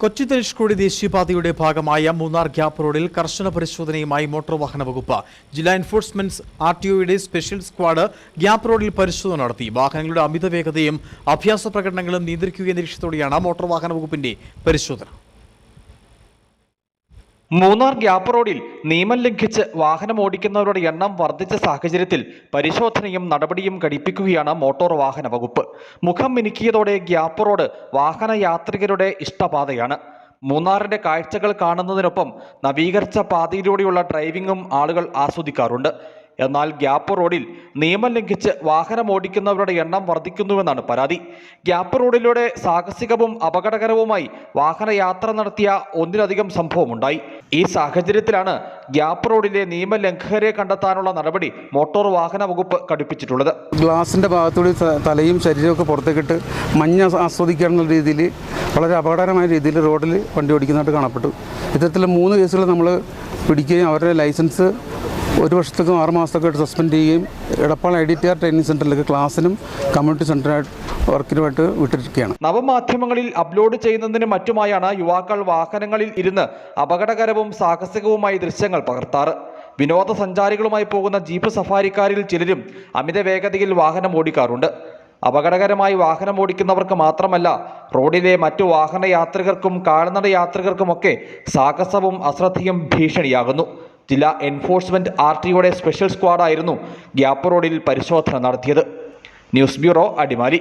കൊച്ചി തനിഷ്കോടി ദേശീയപാതയുടെ ഭാഗമായ മൂന്നാർ ഗ്യാപ്പ് റോഡിൽ കർശന പരിശോധനയുമായി മോട്ടോർ വാഹന വകുപ്പ്. ജില്ലാ എൻഫോഴ്സ്മെന്റ് ആർ ടി ഒയുടെ സ്പെഷ്യൽ സ്ക്വാഡ് ഗ്യാപ്പ് റോഡിൽ പരിശോധന നടത്തി. വാഹനങ്ങളുടെ അമിത വേഗതയും അഭ്യാസ പ്രകടനങ്ങളും നിയന്ത്രിക്കുകയെന്ന ലക്ഷ്യത്തോടെയാണ് മോട്ടോർ വാഹന വകുപ്പിന്റെ പരിശോധന. മൂന്നാർ ഗ്യാപ്പ് റോഡിൽ നിയമം ലംഘിച്ച് വാഹനം ഓടിക്കുന്നവരുടെ എണ്ണം വർദ്ധിച്ച സാഹചര്യത്തിൽ പരിശോധനയും നടപടിയും ഘടിപ്പിക്കുകയാണ് മോട്ടോർ വാഹന വകുപ്പ്. മുഖം മിനുക്കിയതോടെ ഗ്യാപ്പ് റോഡ് വാഹന യാത്രികരുടെ ഇഷ്ടപാതയാണ്. മൂന്നാറിന്റെ കാഴ്ചകൾ കാണുന്നതിനൊപ്പം നവീകരിച്ച പാതയിലൂടെയുള്ള ഡ്രൈവിംഗും ആളുകൾ ആസ്വദിക്കാറുണ്ട്. എന്നാൽ ഗ്യാപ്പ് റോഡിൽ നിയമം ലംഘിച്ച് വാഹനം ഓടിക്കുന്നവരുടെ എണ്ണം വർദ്ധിക്കുന്നുവെന്നാണ് പരാതി. ഗ്യാപ്പ് റോഡിലൂടെ സാഹസികവും അപകടകരവുമായി വാഹനയാത്ര നടത്തിയ ഒന്നിലധികം സംഭവമുണ്ടായി. ഈ സാഹചര്യത്തിലാണ് ഗ്യാപ്പ് റോഡിലെ നിയമലംഘകരെ കണ്ടെത്താനുള്ള നടപടി മോട്ടോർ വാഹന വകുപ്പ് കടുപ്പിച്ചിട്ടുള്ളത്. ഗ്ലാസിന്റെ ഭാഗത്തൂടെ തലയും ശരീരമൊക്കെ പുറത്തേക്കിട്ട് മഞ്ഞ ആസ്വദിക്കുക എന്നുള്ള രീതിയിൽ വളരെ അപകടകരമായ രീതിയിൽ റോഡിൽ വണ്ടി ഓടിക്കുന്നതായിട്ട് കാണപ്പെട്ടു. ഇത്തരത്തിൽ മൂന്ന് കേസുകൾ നമ്മൾ പിടിക്കുകയും അവരുടെ ലൈസൻസ് ഒരു വർഷത്തേക്കും ആറ് മാസത്തേക്കും സസ്പെൻഡ് ചെയ്യുകയും Edappal I D T R training സെന്ററിലേക്ക് ക്ലാസ്സിനും കമ്മ്യൂണിറ്റി സെന്ററിനായിട്ട് വർക്കിനുമായിട്ട് വിട്ടിരിക്കുകയാണ്. നവമാധ്യമങ്ങളിൽ അപ്ലോഡ് ചെയ്യുന്നതിന് മറ്റുമായാണ് യുവാക്കൾ വാഹനങ്ങളിൽ ഇരുന്ന് അപകടകരവും സാഹസികവുമായ ദൃശ്യങ്ങൾ പകർത്താറ്. വിനോദസഞ്ചാരികളുമായി പോകുന്ന ജീപ്പ് സഫാരിക്കാരിൽ ചിലരും അമിത വേഗതയിൽ വാഹനം ഓടിക്കാറുണ്ട്. അപകടകരമായി വാഹനം ഓടിക്കുന്നവർക്ക് മാത്രമല്ല റോഡിലെ മറ്റു വാഹന യാത്രികർക്കും കാൽനട യാത്രികർക്കുമൊക്കെ സാഹസവും അശ്രദ്ധയും ഭീഷണിയാകുന്നു. ജില്ലാ എൻഫോഴ്സ്മെന്റ് ആർ ടിയുടെ സ്പെഷ്യൽ സ്ക്വാഡായിരുന്നു ഗ്യാപ്പ് റോഡിൽ പരിശോധന നടത്തിയത്. News bureau Adimali.